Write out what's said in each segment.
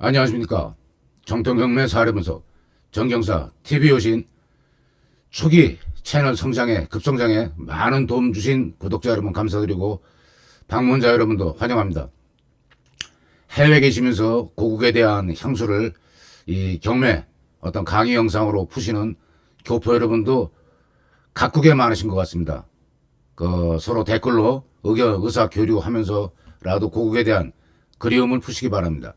안녕하십니까. 정통경매 사례분석 정경사 TV 오신 초기 채널 성장에 급성장에 많은 도움 주신 구독자 여러분 감사드리고 방문자 여러분도 환영합니다. 해외 계시면서 고국에 대한 향수를 이 경매 어떤 강의 영상으로 푸시는 교포 여러분도 각국에 많으신 것 같습니다. 그 서로 댓글로 의견 의사 교류하면서라도 고국에 대한 그리움을 푸시기 바랍니다.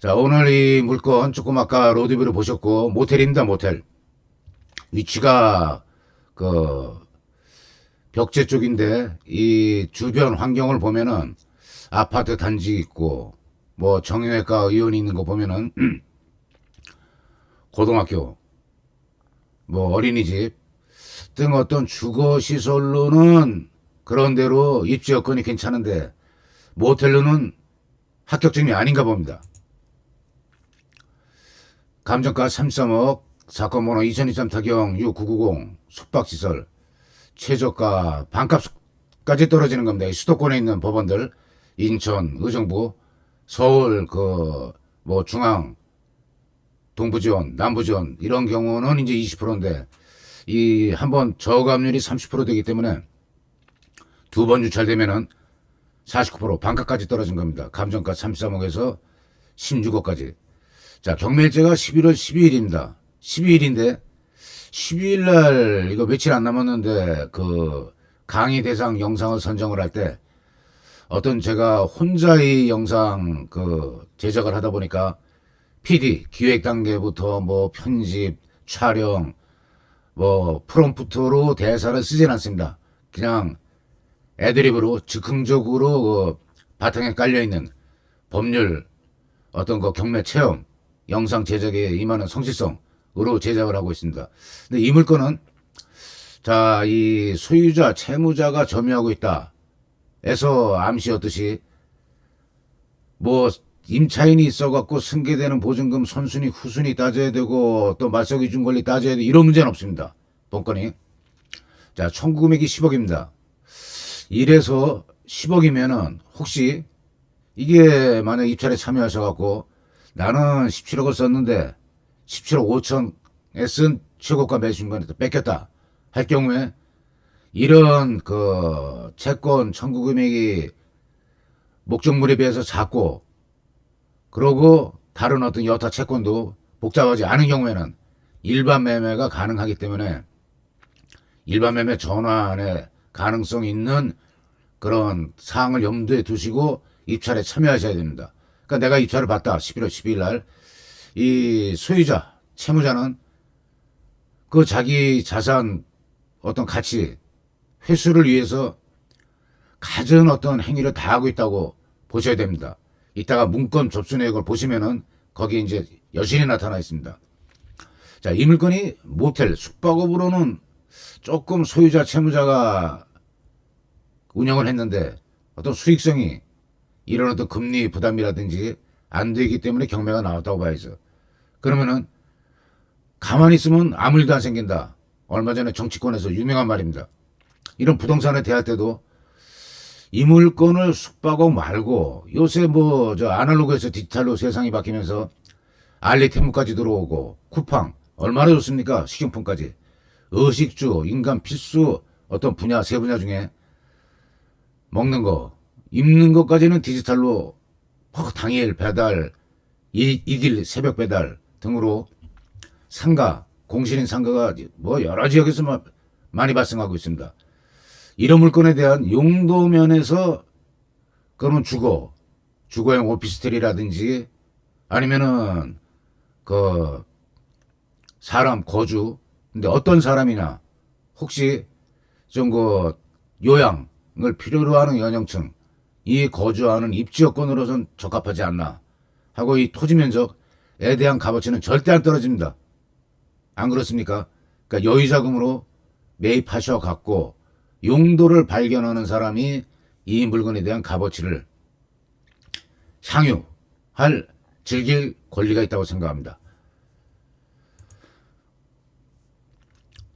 자, 오늘 이 물건 조금 아까 로드뷰를 보셨고, 모텔입니다, 모텔. 위치가, 그, 벽제 쪽인데, 이 주변 환경을 보면은, 아파트 단지 있고, 뭐, 정형외과 의원이 있는 거 보면은, 고등학교, 뭐, 어린이집 등 어떤 주거시설로는 그런 대로 입지 여건이 괜찮은데, 모텔로는 합격증이 아닌가 봅니다. 감정가 33억, 사건 번호 2023 타경 6990, 숙박시설, 최저가 반값까지 떨어지는 겁니다. 이 수도권에 있는 법원들, 인천, 의정부, 서울, 그, 뭐, 중앙, 동부지원, 남부지원, 이런 경우는 이제 20%인데, 이, 한번 저감률이 30% 되기 때문에, 두 번 유찰되면은 49% 반값까지 떨어진 겁니다. 감정가 33억에서 16억까지. 자, 경매일제가 11월 12일입니다. 12일인데, 12일 날, 이거 며칠 안 남았는데, 그, 강의 대상 영상을 선정을 할 때, 어떤 제가 혼자의 영상, 그, 제작을 하다 보니까, PD, 기획 단계부터 뭐, 편집, 촬영, 뭐, 프롬프트로 대사를 쓰진 않습니다. 그냥, 애드립으로 즉흥적으로 그 바탕에 깔려 있는 법률, 어떤 그 경매 체험, 영상 제작에 임하는 성실성으로 제작을 하고 있습니다. 근데 이 물건은 자, 이 소유자, 채무자가 점유하고 있다. 에서 암시였듯이 뭐 임차인이 있어갖고 승계되는 보증금 선순위, 후순위 따져야 되고 또 맞서기 준 권리 따져야 돼 이런 문제는 없습니다. 본건이. 자, 청구 금액이 10억입니다. 이래서 10억이면은 혹시 이게 만약 입찰에 참여하셔갖고 나는 17억을 썼는데 17억 5천에 쓴 최고가 매수인간한테 뺏겼다 할 경우에 이런 그 채권 청구 금액이 목적물에 비해서 작고 그러고 다른 어떤 여타 채권도 복잡하지 않은 경우에는 일반 매매가 가능하기 때문에 일반 매매 전환의 가능성 있는 그런 사항을 염두에 두시고 입찰에 참여하셔야 됩니다. 그러니까 내가 입찰을 받다 11월 12일 날 이 소유자 채무자는 그 자기 자산 어떤 가치 회수를 위해서 갖은 어떤 행위를 다 하고 있다고 보셔야 됩니다. 이따가 문건 접수 내역을 보시면은 거기 이제 여신이 나타나 있습니다. 자, 이 물건이 모텔 숙박업으로는 조금 소유자 채무자가 운영을 했는데 어떤 수익성이 이런 어떤 금리 부담이라든지 안 되기 때문에 경매가 나왔다고 봐야죠. 그러면은 가만히 있으면 아무 일도 안 생긴다. 얼마 전에 정치권에서 유명한 말입니다. 이런 부동산에 대할 때도 이 물건을 숙박업 말고 요새 뭐 저 아날로그에서 디지털로 세상이 바뀌면서 알리테무까지 들어오고 쿠팡 얼마나 좋습니까? 식용품까지 의식주 인간 필수 어떤 분야 세 분야 중에 먹는 거 입는 것까지는 디지털로 퍽 당일 배달 이, 이길 새벽 배달 등으로 상가 공실인 상가가 뭐 여러 지역에서 마- 많이 발생하고 있습니다. 이런 물건에 대한 용도 면에서 그러면 주거 주거형 오피스텔이라든지 아니면은 그 사람 거주 근데 어떤 사람이나 혹시 좀 그 요양을 필요로 하는 연령층 이 거주하는 입지 여건으로선 적합하지 않나 하고 이 토지 면적에 대한 값어치는 절대 안 떨어집니다. 안 그렇습니까? 그러니까 여유 자금으로 매입하셔 갖고 용도를 발견하는 사람이 이 물건에 대한 값어치를 향유할 즐길 권리가 있다고 생각합니다.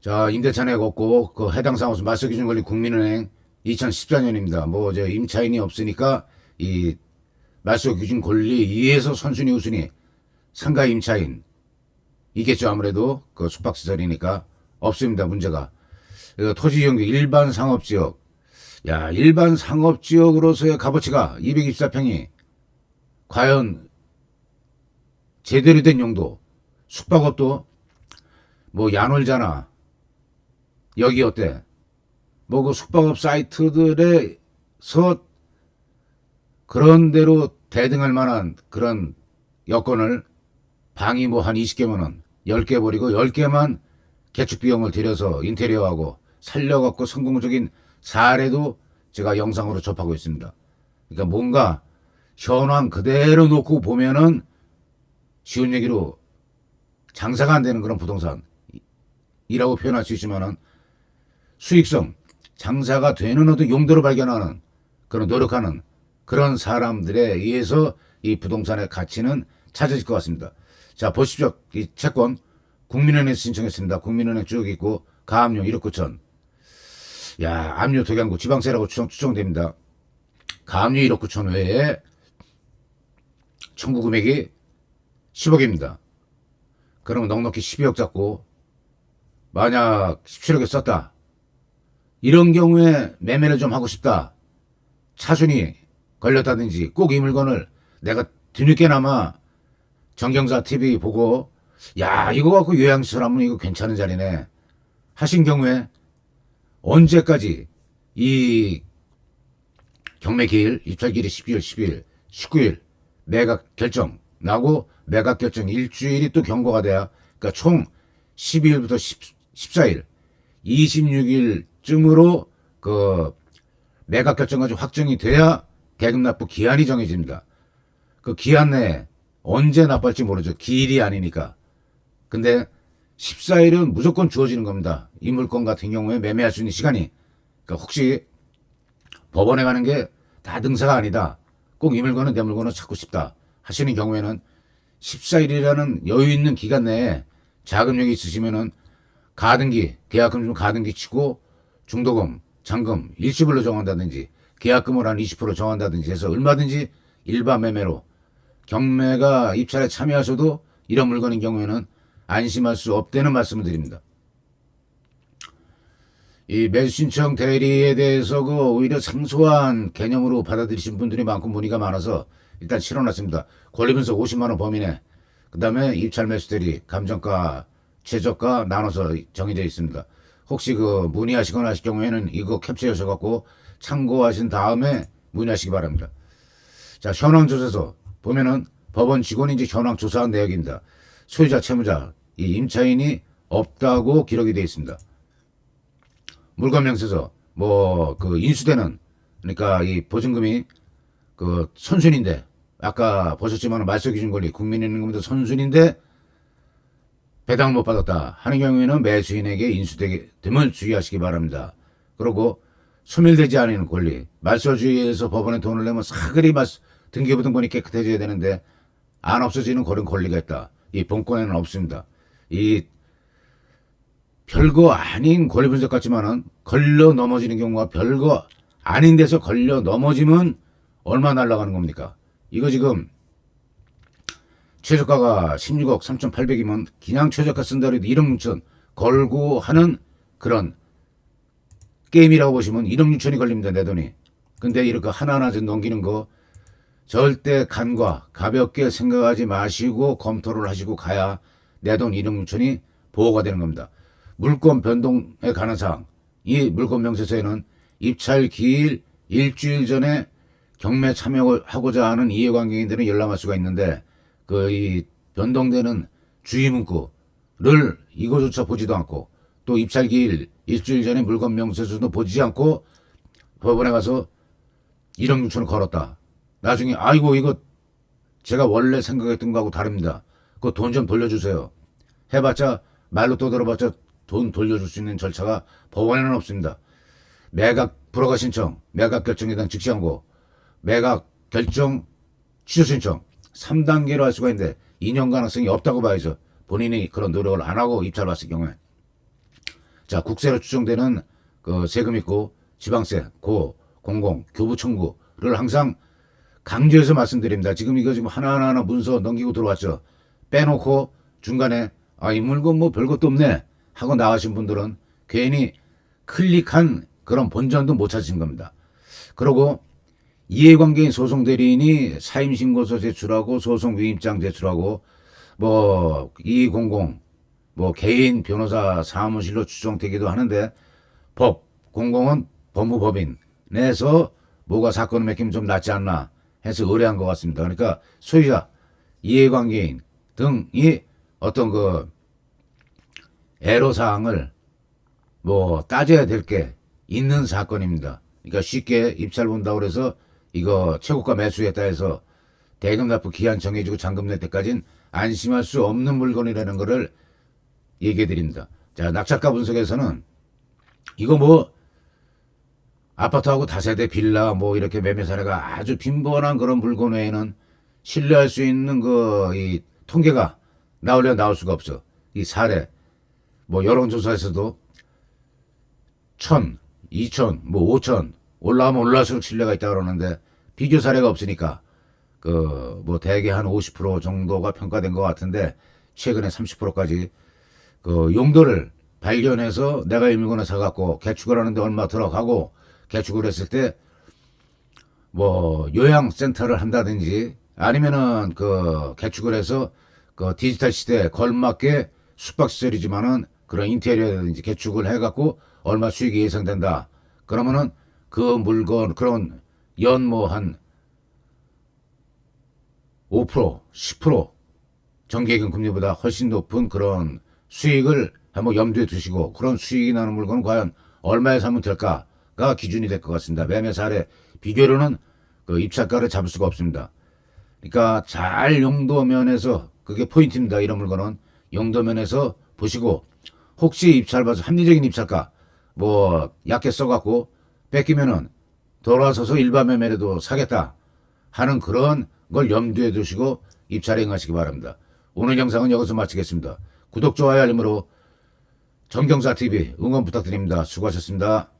자, 임대차 내역 없고 그 해당 사무소 맞서 기준 권리 국민은행 2014년입니다. 뭐 저 임차인이 없으니까 이 말소 기준 권리 이에서 선순위 우순위 상가 임차인 있겠죠. 아무래도 그 숙박 시설이니까 없습니다. 문제가. 그래서 토지 이용객 일반 상업 지역. 야 일반 상업 지역으로서의 값어치가 224평이 과연 제대로 된 용도 숙박업도 뭐 야놀잖아 여기 어때 뭐 그 숙박업 사이트들에서 그런 대로 대등할 만한 그런 여건을 방이 뭐 한 20개만 원, 10개 버리고 10개만 개축 비용을 들여서 인테리어하고 살려갖고 성공적인 사례도 제가 영상으로 접하고 있습니다. 그러니까 뭔가 현황 그대로 놓고 보면은 쉬운 얘기로 장사가 안 되는 그런 부동산이라고 표현할 수 있지만은 수익성, 장사가 되는 어떤 용도로 발견하는 그런 노력하는 그런 사람들에 의해서 이 부동산의 가치는 찾아질 것 같습니다. 자, 보십시오. 이 채권 국민은행에서 신청했습니다. 국민은행 쭉 있고 가압류 1억 9천. 야, 압류 도경구 지방세라고 추정, 추정됩니다. 가압류 1억 9천 외에 청구 금액이 10억입니다. 그러면 넉넉히 12억 잡고 만약 17억에 썼다. 이런 경우에 매매를 좀 하고 싶다. 차순이 걸렸다든지 꼭 이 물건을 내가 뒤늦게나마 정경사 TV 보고 야 이거 갖고 요양시설 하면 이거 괜찮은 자리네 하신 경우에 언제까지 이 경매기일 입찰기일이 12월 10일 19일 매각 결정 나고 매각 결정 일주일이 또 경고가 돼야 그러니까 총 12일부터 10, 14일 26일 쯤으로 그 매각 결정까지 확정이 돼야 대금 납부 기한이 정해집니다. 그 기한 내에 언제 납부할지 모르죠. 기일이 아니니까. 근데 14일은 무조건 주어지는 겁니다. 이 물건 같은 경우에 매매할 수 있는 시간이. 그러니까 혹시 법원에 가는 게 다 등사가 아니다. 꼭 이 물건은 내 물건을 찾고 싶다. 하시는 경우에는 14일이라는 여유 있는 기간 내에 자금력이 있으시면은 가등기, 계약금 좀 가등기 치고 중도금, 잔금 일시불로 정한다든지 계약금을 한 20% 정한다든지 해서 얼마든지 일반 매매로 경매가 입찰에 참여하셔도 이런 물건인 경우에는 안심할 수 없다는 말씀을 드립니다. 이 매수 신청 대리에 대해서 그 오히려 상소한 개념으로 받아들이신 분들이 많고 문의가 많아서 일단 실어놨습니다. 권리분석 50만 원 범위 내. 그 다음에 입찰 매수 대리, 감정가, 최저가 나눠서 정해져 있습니다. 혹시 그 문의하시거나 하실 경우에는 이거 캡처하셔 갖고 참고하신 다음에 문의하시기 바랍니다. 자, 현황 조사서 보면은 법원 직원인지 현황 조사한 내역입니다. 소유자, 채무자, 이 임차인이 없다고 기록이 되어 있습니다. 물건 명세서, 뭐, 그 인수되는, 그러니까 이 보증금이 그 선순인데, 아까 보셨지만 말소 기준 권리, 국민은행금도 선순인데, 배당을 못 받았다 하는 경우에는 매수인에게 인수됨을 주의하시기 바랍니다. 그리고 소멸되지 않은 권리, 말소주의에서 법원에 돈을 내면 사그리 말소, 등기부등본이 깨끗해져야 되는데 안 없어지는 그런 권리가 있다. 이 본권에는 없습니다. 이 별거 아닌 권리 분석 같지만은 걸려 넘어지는 경우가 별거 아닌 데서 걸려 넘어지면 얼마 날라가는 겁니까? 이거 지금 최저가가 16억 3,800이면 그냥 최저가 쓴다 해도 1억 6천 걸고 하는 그런 게임이라고 보시면 1억 6천이 걸립니다 내 돈이. 근데 이렇게 하나하나 좀 넘기는 거 절대 간과 가볍게 생각하지 마시고 검토를 하시고 가야 내 돈 1억 6천이 보호가 되는 겁니다. 물건 변동에 관한 사항 이 물건 명세서에는 입찰 기일 일주일 전에 경매 참여하고자 하는 이해관계인들은 열람할 수가 있는데 그 이 변동되는 주의 문구를 이거조차 보지도 않고 또 입찰 기일 일주일 전에 물건 명세서도 보지 않고 법원에 가서 1억 6천을 걸었다. 나중에 아이고 이거 제가 원래 생각했던 거하고 다릅니다. 그 돈 좀 돌려주세요. 해봤자 말로 떠들어봤자 돈 돌려줄 수 있는 절차가 법원에는 없습니다. 매각 불허가 신청, 매각 결정에 대한 즉시 항고, 매각 결정 취소 신청 3단계로 할 수가 있는데 2년 가능성이 없다고 봐야죠. 본인이 그런 노력을 안 하고 입찰 왔을 경우에. 자, 국세로 추정되는 그 세금 있고 지방세, 고, 공공, 교부 청구를 항상 강조해서 말씀드립니다. 지금 이거 지금 하나하나 문서 넘기고 들어왔죠. 빼놓고 중간에 아, 이 물건 뭐 별것도 없네 하고 나가신 분들은 괜히 클릭한 그런 본전도 못 찾으신 겁니다. 그리고 이해관계인 소송 대리인이 사임 신고서 제출하고 소송 위임장 제출하고 뭐200 뭐 개인 변호사 사무실로 추정되기도 하는데 법 공공은 법무법인 내에서 뭐가 사건을 맡기면 좀 낫지 않나 해서 의뢰한 것 같습니다. 그러니까 소유자 이해관계인 등이 어떤 그 애로사항을 뭐 따져야 될 게 있는 사건입니다. 그러니까 쉽게 입찰 본다고 그래서 이거 최고가 매수했다 해서 대금 납부 기한 정해지고 잔금 낼 때까지는 안심할 수 없는 물건이라는 거를 얘기해 드립니다. 자, 낙찰가 분석에서는 이거 뭐 아파트하고 다세대 빌라 뭐 이렇게 매매 사례가 아주 빈번한 그런 물건 외에는 신뢰할 수 있는 그 이 통계가 나오려 나올 수가 없어. 이 사례 뭐 여론조사에서도 천, 이천, 뭐 오천 올라가면 올라갈수록 신뢰가 있다 그러는데 비교 사례가 없으니까 그 뭐 대개 한 50% 정도가 평가된 것 같은데 최근에 30%까지 그 용도를 발견해서 내가 이 물건을 사갖고 개축을 하는데 얼마 들어가고 개축을 했을 때 뭐 요양센터를 한다든지 아니면은 그 개축을 해서 그 디지털 시대에 걸맞게 숙박시설이지만은 그런 인테리어라든지 개축을 해갖고 얼마 수익이 예상된다. 그러면은 그 물건 그런 연뭐한5% 10% 정기예금 금리보다 훨씬 높은 그런 수익을 한번 염두에 두시고 그런 수익이 나는 물건은 과연 얼마에 사면 될까가 기준이 될 것 같습니다. 매매 사례 비교로는 그 입찰가를 잡을 수가 없습니다. 그러니까 잘 용도면에서 그게 포인트입니다. 이런 물건은 용도면에서 보시고 혹시 입찰 봐서 합리적인 입찰가 뭐 약게 써갖고 뺏기면은 돌아서서 일반 매매라도 사겠다 하는 그런 걸 염두에 두시고 입찰에 응하시기 바랍니다. 오늘 영상은 여기서 마치겠습니다. 구독, 좋아요, 알림으로 정경사 TV 응원 부탁드립니다. 수고하셨습니다.